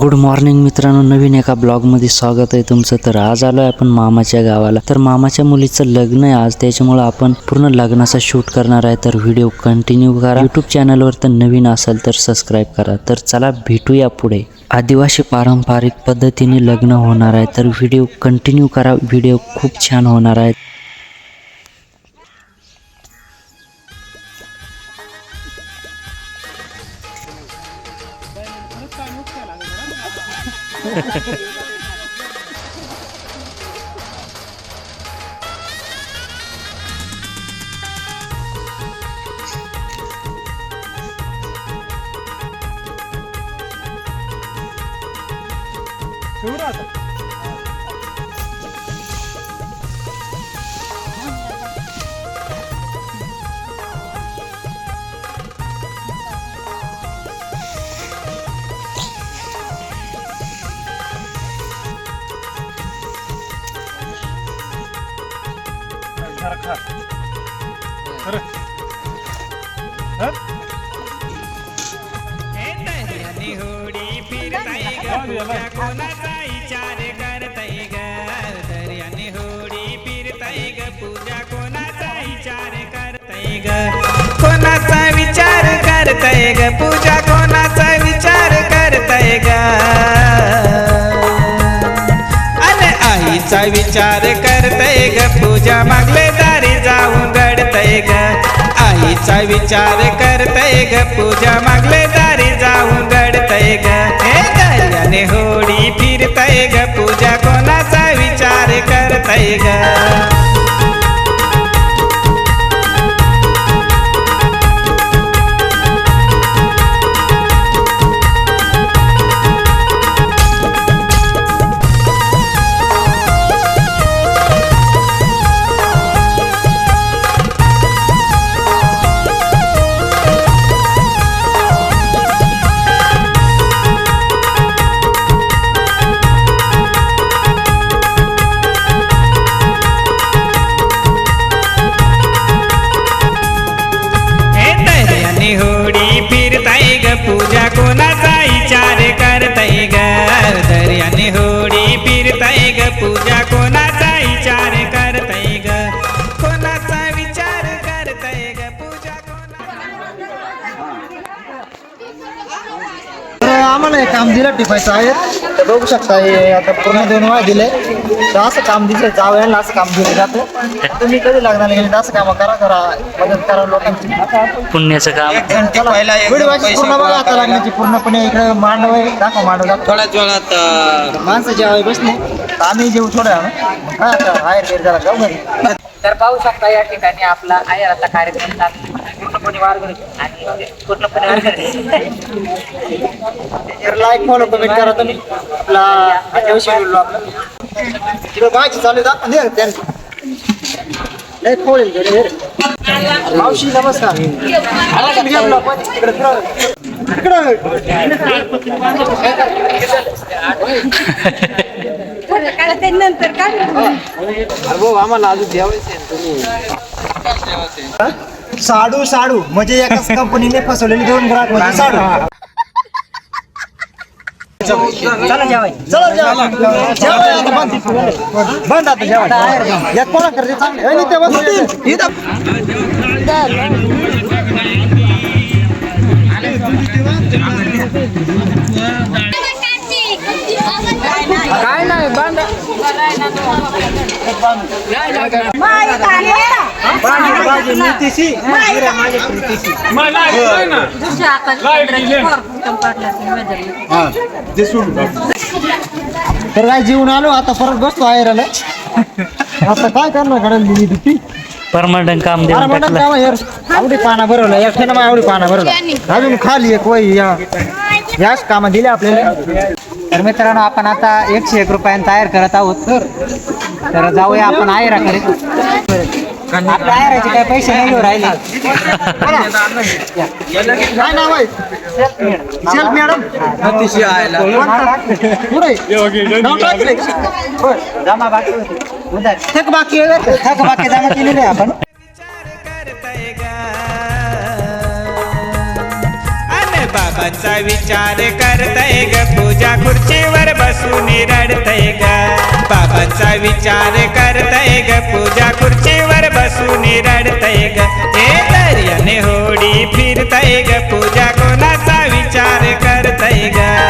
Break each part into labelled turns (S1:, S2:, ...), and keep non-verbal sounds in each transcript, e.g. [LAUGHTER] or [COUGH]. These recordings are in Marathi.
S1: गुड मॉर्निंग मित्रांनो. नवीन एका ब्लॉगमध्ये स्वागत आहे. तुमचं तर आज आलो आहे आपण मामाच्या गावाला. तर मामाच्या मुलीचं लग्न आहे आज. त्याच्यामुळं आपण पूर्ण लग्नाचा शूट करणार आहे. तर व्हिडिओ कंटिन्यू करा. यूट्यूब चॅनलवर तर नवीन असेल तर सबस्क्राईब करा. तर चला भेटूया पुढे. आदिवासी पारंपरिक पद्धतीने लग्न होणार आहे. तर व्हिडिओ कंटिन्यू करा. व्हिडिओ खूप छान होणार आहे. [LAUGHS]
S2: होडी ग? कोणाचा विचार करताय ग? दर्याने होडी फिरताय ग? पूजा कोणाचा विचार करताय ग? कोणाचा विचार करताय ग? पूजा कोणाचा विचार करताय ग? अरे आईचा विचार करताय ग? पूजा मागले दारी जाऊन गडतय ग? आईचा विचार करताय ग? पूजा मागले दारी जाऊन गडतय ग? हे दर्याने होडी फिरताय ग पूजा कोणाचा विचार करताय ग? कोणाचा विचार करताय ग. दर्याने होडी फिरताय ग. पूजा कोणाचा विचार करताय ग? कोणाचा विचार करताय ग? पूजा कोणा
S3: आम्हाला हे काम दिलं टिपायचं आहे. बघू शकता हे आता पूर्ण दोन वेळा दिले. तर असं काम दिलं जावयाला असं काम दिलं जातं. तुम्ही कधी लग्नाला गेले असं काम करा करा मदत करा लोकांची.
S1: पुण्याचं काम.
S3: पूर्ण बघा आता लग्नाची पूर्णपणे इकडे मांडव आहे दाखव मांडव. दाखव
S4: थोड्याच वेळात
S3: माणसं जेवाय बसले. आम्ही जेऊ थोडं मग काय आता बाहेर गेले जरा जाऊ घरी.
S5: तर पाहू शकता या ठिकाणी आपला आयराचा कार्यक्रम चालू आहे. पूर्णपणे वारकरी आणि पूर्णपणे वारकरी
S3: तर लाईक फॉलो कमेंट करा तुम्ही. आपला आदिवासी बोललो आपलं. बायची चालू. मावशी नमस्कार.
S6: नंतर काय
S3: हा? साडू साडू. म्हणजे एकाच कंपनीने फसवलेले दोन ग्राहक म्हणजे साडू. चला जेवाय. चला जेवाय. बंद. बंद आता जेवाय. यात कोणा करते? चांगले ए, नित्य बस. इथं.
S6: काय नाही
S3: माझी- माझी नीतीशी, हिरा माझी प्रीतीशी. तर काय जेवून आलो आता परत बसतो आहेराला आता काय करणार घडल दिली ती
S1: परमनंट काम
S3: अरे
S1: देऊन
S3: म्हणत
S1: टाकलं.
S3: तेव्हा यार आवडी पाना भरवला या ठेना आवडी पाना भरवला. अजून खाली एक वही या. याच कामं दिले आपल्याला.
S4: तर मित्रांनो आपण आता एकशे एक रुपयांनी तयार करत आहोत. तर जाऊया आपण आयरा करीत आपल्या आयराचे काय पैसे नाही राहिले
S3: काय नाव आहे सेल्फ मॅडम पुढे नाव टाकले बरं.
S4: जमा बाकी. थक बाकी? थक बाकी जमा केलेले आहे आपण
S2: अन विचार करतय ग. पूजा खुर्चीवर बसून रडतय ग. बाबांचा विचार करतय ग. पूजा खुर्चीवर बसून रडतय ग. हे दर्याने होडी फिरतय ग. पूजा कोणाचा विचार करतय ग?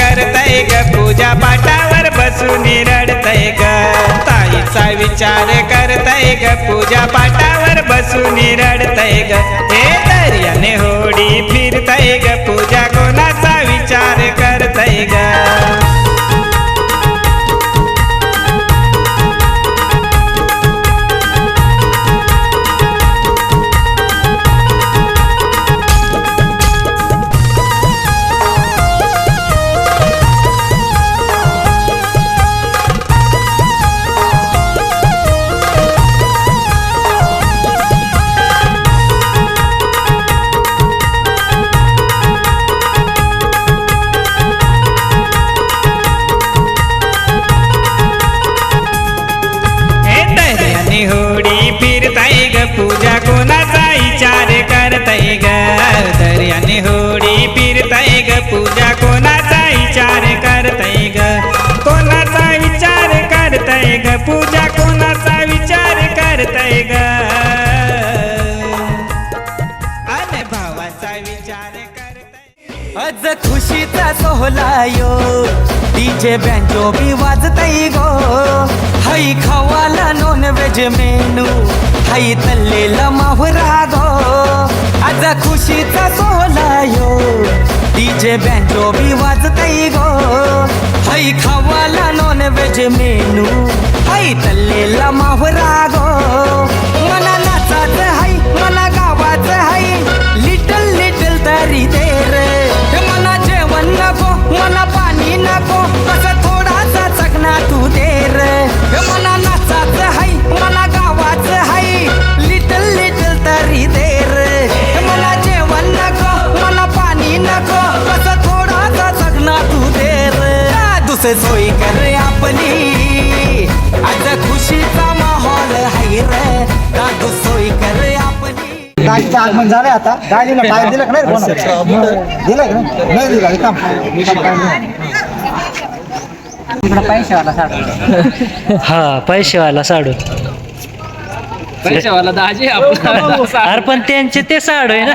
S2: करतय ग? पूजा पाटावर बसून रडतय ग. ताईचा विचार करतय ग? पूजा पाटावर बसून रडतय ग. हे दर्याने होडी फिरतय ग. पूजा
S7: सोहलायो. सोहला यो डीजे बँजो बी वाजतई गो. हई खवाला नॉन व्हेज मेनू. हई तल्लेला माहुरा गो. आज खुशीचा सोहला यो डीजे बँजो बी वाजतई गो. हई खवाला नॉन व्हेज मेनू. हई तल्लेला माहुरा गो. मनाला सोय कर आपली. आज खुशीचा माहोल हाय रे. का सोय कर रे आपली.
S3: गाडीचं आगमन झालंय आता. गाडीला टायर दिलं का नाही रे कोणाला? दिलं का नाही? नाही दिलं.
S4: पैशावाला साठ
S1: हा पैसेवाला साडू.
S6: पैशावाला दाजी आपला.
S1: अरे पण त्यांचे ते साडू आहे ना.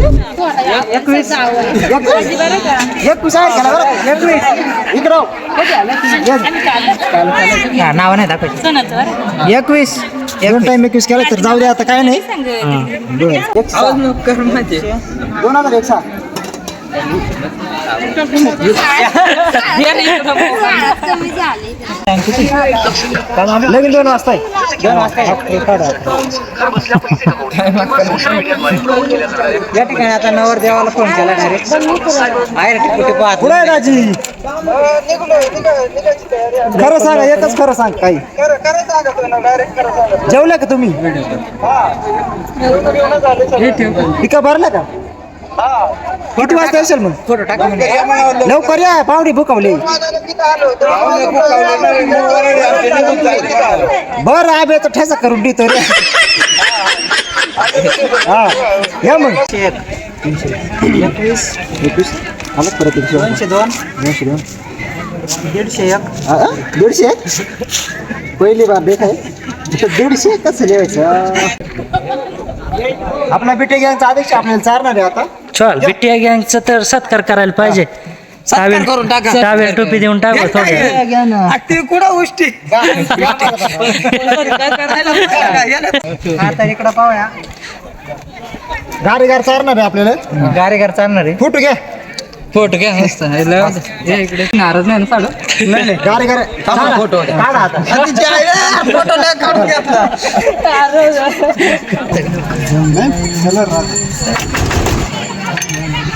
S4: एकवीस.
S3: एकवीस आहे का? ना बरं?
S4: एकवीस.
S3: इकडं
S4: हा, नाव नाही दाखवायची. एकवीस.
S3: दोन टाइम एकवीस केलं तर जाऊ दे आता काय नाही. दोन हजार एक सहा. दोन वाजता.
S4: या ठिकाणी आता नवर देवाला फोन केला डायरेक्ट आहे रे टिपू टिपू आत.
S3: पुढे आहे दाजी खरं सांगा एकच खरं सांग काही जेवल्या का तुम्ही पिका भरल्या का किती वाजता येशील मग?
S4: फोटो टाका म्हणजे
S3: लवकर. या पाहुणे भुकवले. बरं आबे तर ठेसा करून देतो रे. हा घ्या मग.
S4: एकवीस
S3: एकवीस आलं परत एकशे
S4: दोनशे दोन.
S3: दोनशे दोन
S4: दीडशे एक.
S3: हा, दीडशे पहिली बार देख आहे. दीडशे कसं लिहायचं? आपला बिटे गँगचा आदेश आपल्याला चालणार आहे आता.
S1: चल बिट्टिया गँगचं तर सत्कार करायला पाहिजे.
S5: सत्कार करून टाका.
S1: टोपी देऊन टाकू थोडं.
S5: ते कुठं गोष्टी [LAUGHS]
S4: इकडं पाहूया.
S3: गारीगार चालणार आहे आपल्याला.
S4: गारेगार चालणार आहे.
S3: फोटो घ्या.
S6: फोटो घ्या मस्त. इकडे. नाराज नाही ना साडू?
S3: नाही नाही. गारीगार फोटो काढा आता.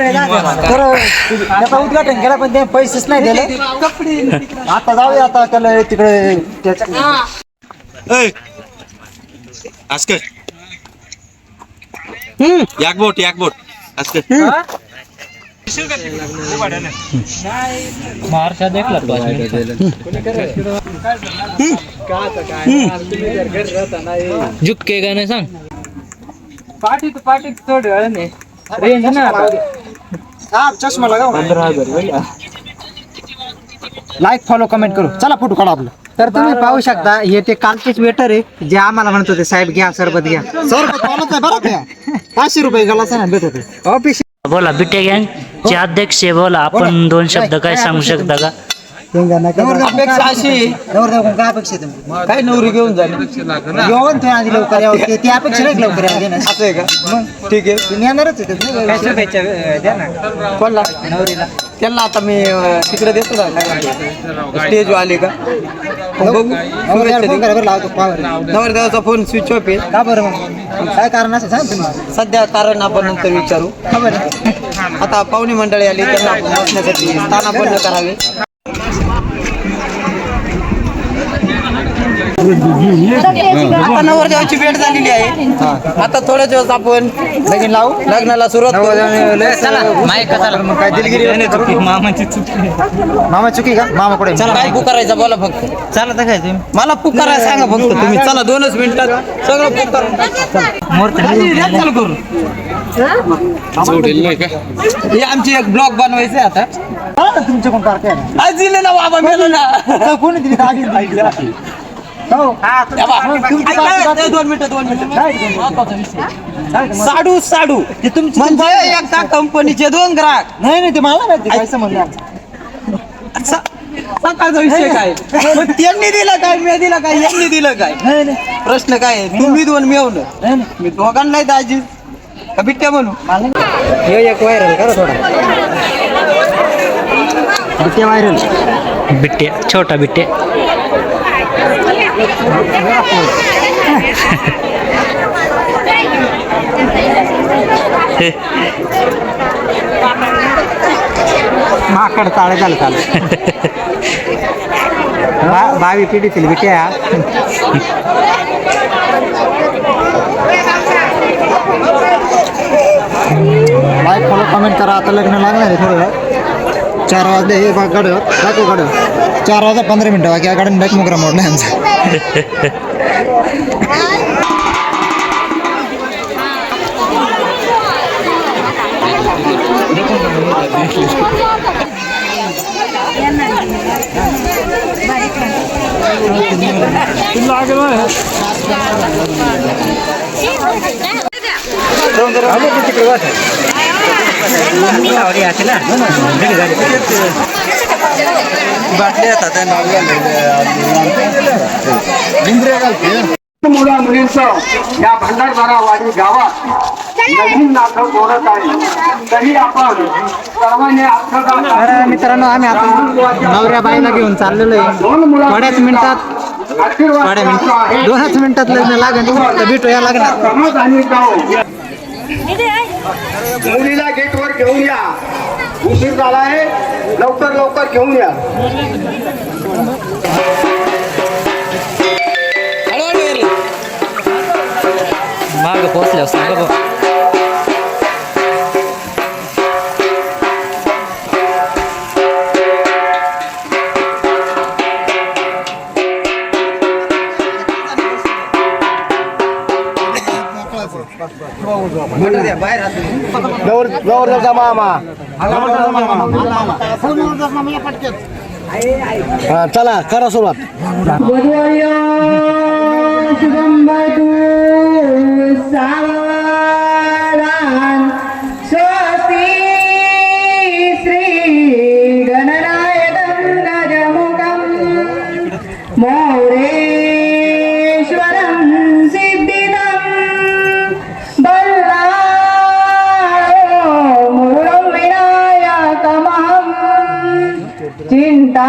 S3: तर उद्घाटन केलं पण ते पैसेच नाही दिले. आता जाऊया आता त्याला तिकडे त्याच्या
S8: याक बोट याक बोट.
S1: महाराष्ट्र देखला झुके गाणं सांग.
S6: पाठीत पाठीत थोडी नाही. रेंज ना
S3: हा चष्मा लगाव लाईक फॉलो कमेंट करू. चला फोटो काढा आपलं.
S4: तर तुम्ही पाहू शकता हे ते कालचेच वेटर आहे जे आम्हाला म्हणत होते साहेब घ्या सरबत घ्या.
S3: सर कॉलच आहे? बरं पाचशे रुपये गलास ना भेटत होते
S4: ऑफिस
S1: बोला बिट्टे गँग चे अध्यक्ष आहे, बोला आपण दोन शब्द काय सांगू शकता का?
S3: अपेक्षा अशी. काय अपेक्षा आहे तुम्ही.
S5: काय नवरी घेऊन जाणे?
S3: जेवण ते आधी लवकर यावं ते- ती अपेक्षा नाही लवकर यावं देण्याची.
S5: असं आहे का? ठीक आहे.
S3: तुम्ही येणारच आहे नाही
S4: काय शुभेच्छा अं, द्या ना.
S5: कोणला? नवरीला. त्यांना आता मी अं, तिकडे देतो स्टेज आले का? मग बघू.
S3: फोन करा बरं लावतो पावर
S5: नवरदेवाचा फोन स्विच ऑफ आहे
S3: का बरं मग? काय कारण असं सांग तुम्ही
S5: सध्या कारण आपण नंतर विचारू.
S3: का बरं?
S5: आता पाहुणे मंडळी आली त्यांना आपण बसण्यासाठी स्थान आपण करावे. आता नवरदेवाची भेट झालेली आहे. आता थोड्या दिवस आपण लगीन लावू. लग्नाला सुरुवात
S6: मामाची चुकी
S3: मामा चुकी का? मामा कुठे?
S5: चला. काय पुकारायचं बोला फक्त.
S4: चला तर काय तुम्ही?
S5: मला पुकारायला सांगा फक्त तुम्ही. चला दोनच मिनिटात सगळं पुकार चालू. करू. हे आमची एक ब्लॉग बनवायचे आता.
S3: तुमच्या कोण कारके
S5: आज दिले ना बाबा मेलो ना
S3: कोणी दिली.
S5: दोन मिनिटं दोन मिनिटं. महत्त्वाचा विषय. साडू साडू. म्हणजे एकदा कंपनीचे दोन ग्राहक.
S3: नाही नाही ते मला माहिती काय समजलं
S5: स- सकाळचा विषय काय? मग त्यांनी दिलं काय? मी दिलं काय? यांनी दिलं काय?
S3: नाही नाही.
S5: प्रश्न काय आहे? तुम्ही दोन मिळवलं मी दोघांना दाजी का बिट्ट्या म्हणू
S4: हे एक व्हायरल करा थोडा.
S3: ते व्हायरल
S1: बिट्टे छोटा बिट्टे
S4: माकड चाळ झालं चाल. बावी पिढीतील बिट्या
S3: लाईक फॉलो कमेंट करा. आता लग्न लागणार आहे थोडं चार वाजले हे बघ दाखव गाड्या चार वाजता पंधरा मिनटं बाकी या गाड्याने बॅक मोकरा मोडला यांचा.
S9: আছে না मुला मुलींचं या भंडारदरावाडी गावात नवीन नाटक बोलत आहे. तरी आपण सर्वांनी
S4: तर मित्रांनो आम्ही आता नवऱ्या बाईला घेऊन चाललेलो आहे.
S9: दोन मुला
S4: थोड्याच मिनिटात
S9: थोड्या
S10: द्यायचा
S9: मिनिट
S10: आहे.
S9: दोनच मिनिटात लग्न लागेल. तर भेटू या लागणार
S10: मुलीला गेटवर घेऊन या. उशीर झाला आहे लवकर लवकर घेऊन या.
S9: माग पोहोचल्यावर सांगा
S11: जवळ जवळ मामा. हा चला करा सुरुवात.
S12: मोरेश्वरं
S9: চিন্তা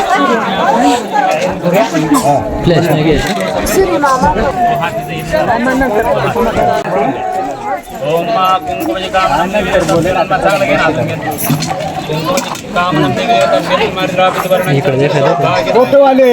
S9: पोरांचं भरती फ्लॅश नाही घ्यायचं इकडे देखायचं
S11: फोटोवाले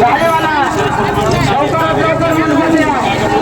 S10: गाडीवाला, लवकरात लवकर मार्फत